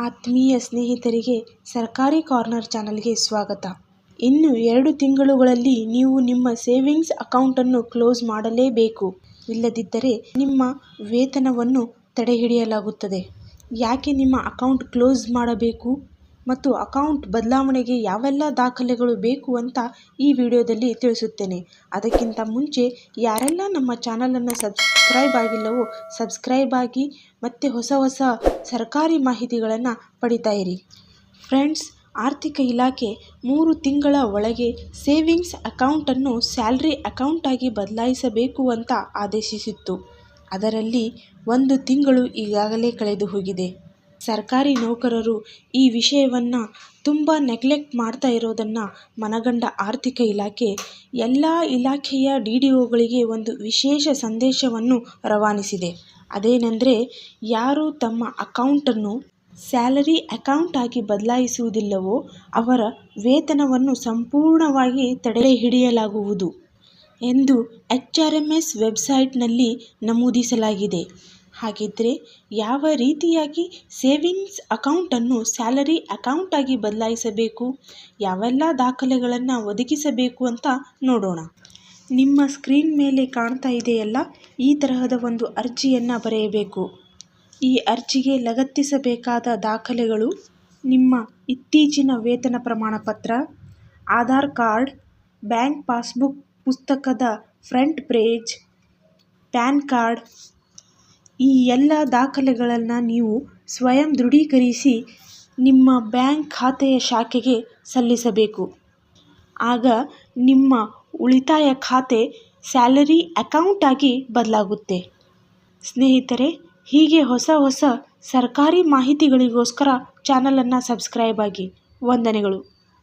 ಆತ್ಮೀಯ ಸ್ನೇಹಿತರಿಗೆ ಸರ್ಕಾರಿ ಕಾರ್ನರ್ ಚಾನಲ್ಗೆ ಸ್ವಾಗತ. ಇನ್ನು ಎರಡು ತಿಂಗಳುಗಳಲ್ಲಿ ನೀವು ನಿಮ್ಮ ಸೇವಿಂಗ್ಸ್ ಅಕೌಂಟನ್ನು ಕ್ಲೋಸ್ ಮಾಡಲೇಬೇಕು. ಇಲ್ಲದಿದ್ದರೆ ನಿಮ್ಮ ವೇತನವನ್ನು ತಡೆಹಿಡಿಯಲಾಗುತ್ತದೆ. ಯಾಕೆ ನಿಮ್ಮ ಅಕೌಂಟ್ ಕ್ಲೋಸ್ ಮಾಡಬೇಕು? ಮತ್ತು ಅಕೌಂಟ್ ಬದಲಾವಣೆಗೆ ಯಾವೆಲ್ಲ ದಾಖಲೆಗಳು ಬೇಕು ಅಂತ ಈ ವಿಡಿಯೋದಲ್ಲಿ ತಿಳಿಸುತ್ತೇನೆ. ಅದಕ್ಕಿಂತ ಮುಂಚೆ ಯಾರೆಲ್ಲ ನಮ್ಮ ಚಾನಲನ್ನು ಸಬ್ಸ್ಕ್ರೈಬ್ ಆಗಿಲ್ಲವೋ ಸಬ್ಸ್ಕ್ರೈಬ್ ಆಗಿ ಮತ್ತು ಹೊಸ ಹೊಸ ಸರ್ಕಾರಿ ಮಾಹಿತಿಗಳನ್ನು ಪಡಿತಾ ಇರಿ. ಫ್ರೆಂಡ್ಸ್, ಆರ್ಥಿಕ ಇಲಾಖೆ ಮೂರು ತಿಂಗಳ ಒಳಗೆ ಸೇವಿಂಗ್ಸ್ ಅಕೌಂಟನ್ನು ಸ್ಯಾಲ್ರಿ ಅಕೌಂಟಾಗಿ ಬದಲಾಯಿಸಬೇಕು ಅಂತ ಆದೇಶಿಸಿತ್ತು. ಅದರಲ್ಲಿ ಒಂದು ತಿಂಗಳು ಈಗಾಗಲೇ ಕಳೆದು ಹೋಗಿದೆ ಸರ್ಕಾರಿ ನೌಕರರು ಈ ವಿಷಯವನ್ನು ತುಂಬ ನೆಗ್ಲೆಕ್ಟ್ ಮಾಡ್ತಾ ಇರೋದನ್ನು ಮನಗಂಡ ಆರ್ಥಿಕ ಇಲಾಖೆ, ಎಲ್ಲ ಇಲಾಖೆಯ ಡಿ ಡಿ ಒಗಳಿಗೆ ಒಂದು ವಿಶೇಷ ಸಂದೇಶವನ್ನು ರವಾನಿಸಿದೆ. ಅದೇನೆಂದರೆ, ಯಾರು ತಮ್ಮ ಅಕೌಂಟನ್ನು ಸ್ಯಾಲರಿ ಅಕೌಂಟ್ ಆಗಿ ಬದಲಾಯಿಸುವುದಿಲ್ಲವೋ ಅವರ ವೇತನವನ್ನು ಸಂಪೂರ್ಣವಾಗಿ ತಡೆ ಹಿಡಿಯಲಾಗುವುದು ಎಂದು ಎಚ್ ಆರ್ ಎಂ ಎಸ್ ವೆಬ್ಸೈಟ್ನಲ್ಲಿ ನಮೂದಿಸಲಾಗಿದೆ. ಹಾಗಿದ್ದರೆ ಯಾವ ರೀತಿಯಾಗಿ ಸೇವಿಂಗ್ಸ್ ಅಕೌಂಟನ್ನು ಸ್ಯಾಲರಿ ಅಕೌಂಟಾಗಿ ಬದಲಾಯಿಸಬೇಕು? ಯಾವೆಲ್ಲ ದಾಖಲೆಗಳನ್ನು ಒದಗಿಸಬೇಕು ಅಂತ ನೋಡೋಣ. ನಿಮ್ಮ ಸ್ಕ್ರೀನ್ ಮೇಲೆ ಕಾಣ್ತಾ ಇದೆಯಲ್ಲ, ಈ ತರಹದ ಒಂದು ಅರ್ಜಿಯನ್ನು ಬರೆಯಬೇಕು. ಈ ಅರ್ಜಿಗೆ ಲಗತ್ತಿಸಬೇಕಾದ ದಾಖಲೆಗಳು ನಿಮ್ಮ ಇತ್ತೀಚಿನ ವೇತನ ಪ್ರಮಾಣಪತ್ರ ಆಧಾರ್ ಕಾರ್ಡ್, ಬ್ಯಾಂಕ್ ಪಾಸ್ಬುಕ್ ಪುಸ್ತಕದ ಫ್ರಂಟ್ ಪೇಜ್, ಪ್ಯಾನ್ ಕಾರ್ಡ್ ಈ ಎಲ್ಲ ದಾಖಲೆಗಳನ್ನು ನೀವು ಸ್ವಯಂ ದೃಢೀಕರಿಸಿ ನಿಮ್ಮ ಬ್ಯಾಂಕ್ ಖಾತೆಯ ಶಾಖೆಗೆ ಸಲ್ಲಿಸಬೇಕು. ಆಗ ನಿಮ್ಮ ಉಳಿತಾಯ ಖಾತೆ ಸ್ಯಾಲರಿ ಅಕೌಂಟಾಗಿ ಬದಲಾಗುತ್ತೆ. ಸ್ನೇಹಿತರೆ, ಹೀಗೆ ಹೊಸ ಹೊಸ ಸರ್ಕಾರಿ ಮಾಹಿತಿಗಳಿಗೋಸ್ಕರ ಚಾನಲನ್ನು ಸಬ್ಸ್ಕ್ರೈಬ್ ಆಗಿ. ವಂದನೆಗಳು.